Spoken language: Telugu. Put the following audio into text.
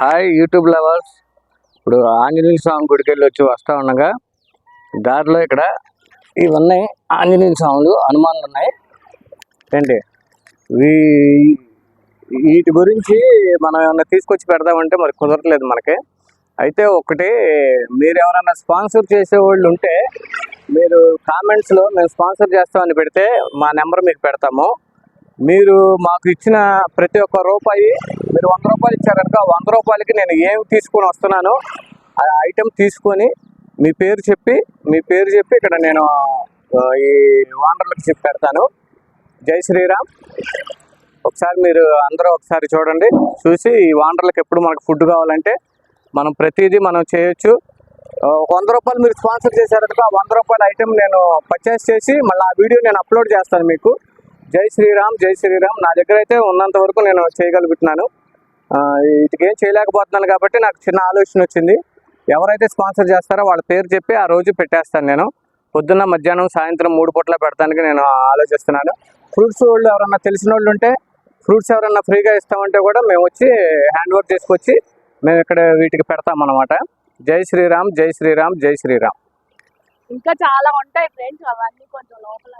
హాయ్ యూట్యూబ్ లవర్స్ ఇప్పుడు ఆంజనేయ స్వామి గుడికి వెళ్ళి వచ్చి వస్తా ఉండగా దారిలో ఇక్కడ ఇవన్నీ ఆంజనేయ స్వాములు హనుమానులు ఉన్నాయి. ఏంటి? వీ- వీటి గురించి మనం ఏమైనా తీసుకొచ్చి పెడదామంటే మరి కుదరట్లేదు మనకి. అయితే ఒకటి మీరు ఎవరైనా స్పాన్సర్ చేసే వాళ్ళు ఉంటే మీరు కామెంట్స్లో మేము స్పాన్సర్ చేస్తామని పెడితే మా నెంబర్ మీకు పెడతాము. మీరు మాకు ఇచ్చిన ప్రతి ఒక్క రూపాయి మీరు వంద రూపాయలు ఇచ్చారు కనుక వంద రూపాయలకి నేను ఏం తీసుకొని వస్తున్నాను ఆ ఐటెం తీసుకొని మీ పేరు చెప్పి మీ పేరు చెప్పి ఇక్కడ నేను ఈ వానర్లకు చెప్పి పెడతాను. జై శ్రీరామ్. ఒకసారి మీరు అందరూ ఒకసారి చూడండి. చూసి ఈ వానర్లకు ఎప్పుడు మనకు ఫుడ్ కావాలంటే మనం ప్రతిదీ మనం చేయొచ్చు. ఒక వంద రూపాయలు మీరు స్పాన్సర్ చేశారు కనుక వంద రూపాయల ఐటెం నేను పర్చేస్ చేసి మళ్ళీ ఆ వీడియో నేను అప్లోడ్ చేస్తాను మీకు. జై శ్రీరామ్ జై శ్రీరామ్. నా దగ్గర అయితే ఉన్నంత వరకు నేను చేయగలుగుతున్నాను. ఇటుకేం చేయలేకపోతున్నాను కాబట్టి నాకు చిన్న ఆలోచన వచ్చింది. ఎవరైతే స్పాన్సర్ చేస్తారో వాళ్ళ పేరు చెప్పి ఆ రోజు పెట్టేస్తాను నేను. పొద్దున్న మధ్యాహ్నం సాయంత్రం మూడు పూట్ల పెడతానికి నేను ఆలోచిస్తున్నాను. ఫ్రూట్స్ వాళ్ళు ఎవరన్నా తెలిసిన వాళ్ళు ఉంటే ఫ్రూట్స్ ఎవరన్నా ఫ్రీగా ఇస్తామంటే కూడా మేము వచ్చి హ్యాండ్ ఓవర్ చేసుకొచ్చి మేము ఇక్కడ వీటికి పెడతామన్నమాట జై శ్రీరామ్ జై శ్రీరామ్ జై శ్రీరామ్. ఇంకా చాలా ఉంటాయి ఫ్రెండ్స్ అవన్నీ కొంచెం లోపల